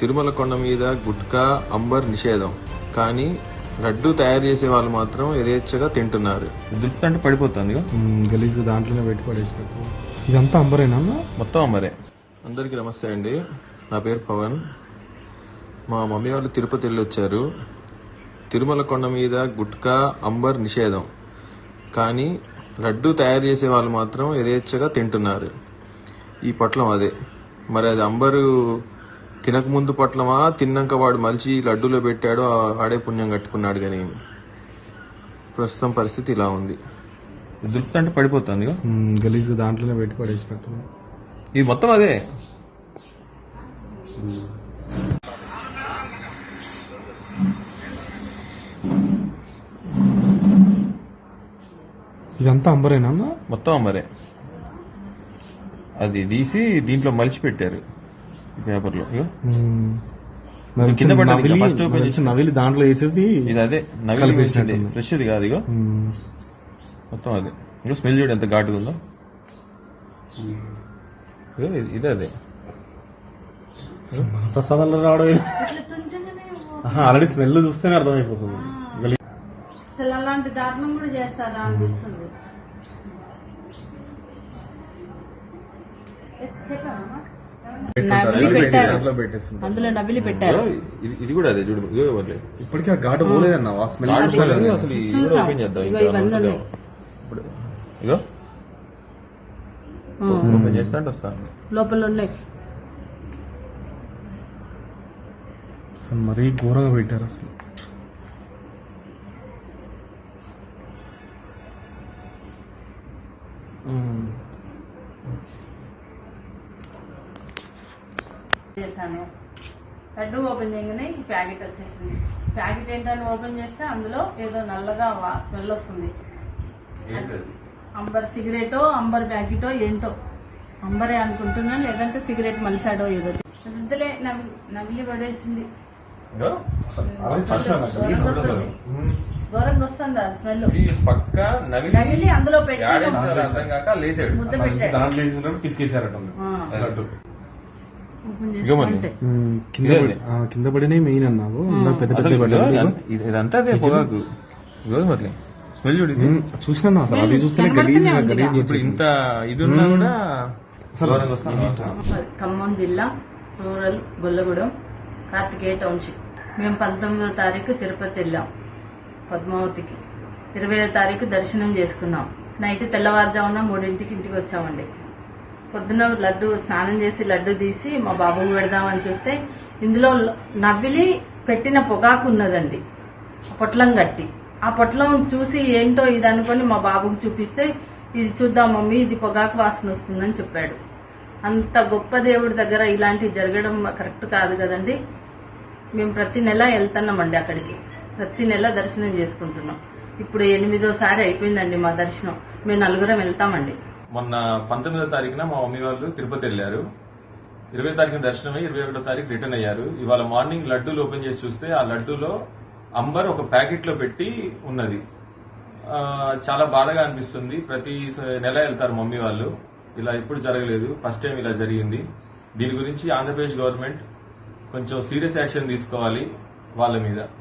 తిరుమల కొండ మీద గుట్కా అంబర్ నిషేధం. కానీ లడ్డు తయారు చేసే వాళ్ళు మాత్రం యథేచ్ఛగా తింటున్నారు. దులుపుతుంటే పడిపోతుంది గలీజ్ దాంట్లోనే పెట్టి పడేసినట్టు. ఇదంతా అంబరేనా? మొత్తం అంబరే. అందరికీ నమస్తే అండి. నా పేరు పవన్. మా మమ్మీ వాళ్ళు తిరుపతి వెళ్ళి వచ్చారు తిరుమల కొండ మీద గుట్కా అంబర్ నిషేధం. కానీ లడ్డు తయారు చేసే వాళ్ళు మాత్రం యథేచ్ఛగా తింటున్నారు. ఈ పొట్లం అదే. మరి అది అంబరు తినక ముందు పొట్లమా? తిన్నాక వాడు మలిచి లడ్డూలో పెట్టాడు ఆ- ఆడే పుణ్యం కట్టుకున్నాడు కానీ ప్రస్తుతం పరిస్థితి ఇలా ఉంది. దులుపుతుంటే పడిపోతుంది గలీజ్ దాంట్లోనే పెట్టి పడేసినట్టు ఇది మొత్తం అదే? ఇదంతా అంబరేనా? మొత్తం అమ్మరే అది తీసి దీంట్లో మలిచి పెట్టారు మ్మ్. మరి కింద పడ్డది ఇంకా నవిలి- చేసి- దాంట్లో వేసేసి ఇది అదే నవిలి వేసింది. ఉంది. ఫ్రెష్ ఇది కాదు ఇగో. మొత్తం అదే. ఇగో స్మెల్ చూడు ఎంత ఘాటుగా ఉందో. ఇగో ఇది- ఇదే అదే. ప్రసాదాలు రావడం ఆల్రెడీ స్మెల్ చూస్తేనే అర్థమైపోతుంది. అసలు అలాంటి దారుణం కూడా చేస్తారా అనిపిస్తుంది. ఏ, పెట్టారు. అందులో నవిలి పెట్టారు. ఇది- ఇది కూడా అదే చూడు ఇగో వదిలే. ఇప్పటికీ ఆ ఘాటు పోలేదన్న స్మెల్. అసలు ఓపెన్ చేద్దాం ఇగో. ఓపెన్ చేస్తా అంటే వస్తాను లోపల ఉన్నాయి. అసలు మరీ ఘోరంగా పెట్టారు అసలు. మ్మ్. చేశాను. లడ్డు ఓపెన్ చేయగానే ఈ ప్యాకెట్ వచ్చేసింది. ప్యాకెట్ ఏంటని ఓపెన్ చేస్తే అందులో ఏదో నల్లగా స్మెల్ వస్తుంది. అంబర్ సిగరెటో అంబర్ ప్యాకెటో ఏంటో. అంబరే అనుకుంటున్నాను లేదంటే సిగరెట్ మలిసాడో ఏదో. నవి నవిలి పడేసింది. ఘోరంగా వస్తుంది. ఘోరంగా వస్తుంది ఆ స్మెల్ పక్క నవిలి అందులో పెట్టి యాడించాలో అర్థం కాక లేసాడు. ముద్ద పెట్టాడు. కింద ఇదే పడి- ఆ, కింద పడినాయి మెయిన్ అన్నావు పెద్ద పెద్ద ఇదంతా అదే పొగాకు. ఇగో మరి. స్మెల్ చూడు. చూసినా అసలు. అది చూస్తేనే గలీజ్ గలీజ్ ఇప్పుడు ఇంత ఇది ఉన్నా. కూడా. ఖమ్మం జిల్లా రూరల్ గొల్లగూడెం కార్తికేయ టౌన్షిప్. మేము పంతొమ్మిదో తారీఖు తిరుపతి వెళ్ళాం పద్మావతికి. ఇరవయో తారీఖు దర్శనం చేసుకున్నాం. నైట్ తెల్లవారుజామున మూడింటికి ఇంటికి వచ్చామండి. పొద్దున లడ్డు స్నానం చేసి లడ్డు తీసి మా బాబుకు పెడదామని చూస్తే ఇందులో నవ్విలి పెట్టిన పొగాకు ఉన్నదండి. పొట్లం కట్టి ఆ పొట్లం చూసి ఏంటో ఇది అనుకొని మా బాబుకు చూపిస్తే ఇది చూద్దాం మమ్మీ ఇది పొగాకు వాసన వస్తుందని చెప్పాడు. అంత గొప్ప దేవుడి దగ్గర ఇలాంటివి జరగడం కరెక్ట్ కాదు కదండి. మేము ప్రతి నెల వెళ్తున్నామండి అక్కడికి. ప్రతి నెల దర్శనం చేసుకుంటున్నాం. ఇప్పుడు ఎనిమిదోసారి అయిపోయిందండి మా దర్శనం. మేము నలుగురం వెళ్తామండి. మొన్న పంతొమ్మిదో తారీఖున మా మమ్మీ వాళ్ళు తిరుపతి వెళ్ళారు. ఇరవై తారీఖున దర్శనమై ఇరవై ఒకటో తారీఖు రిటర్న్ అయ్యారు. ఇవాళ మార్నింగ్ లడ్డూలు ఓపెన్ చేసి చూస్తే ఆ లడ్డూలో అంబర్ ఒక ప్యాకెట్లో పెట్టి ఉన్నది. చాలా బాధగా అనిపిస్తుంది. ప్రతి నెల వెళ్తారు మమ్మీ వాళ్ళు. ఇలా ఎప్పుడు జరగలేదు. ఫస్ట్ టైం ఇలా జరిగింది. దీని గురించి ఆంధ్రప్రదేశ్ గవర్నమెంట్ కొంచెం సీరియస్ యాక్షన్ తీసుకోవాలి వాళ్ళ మీద.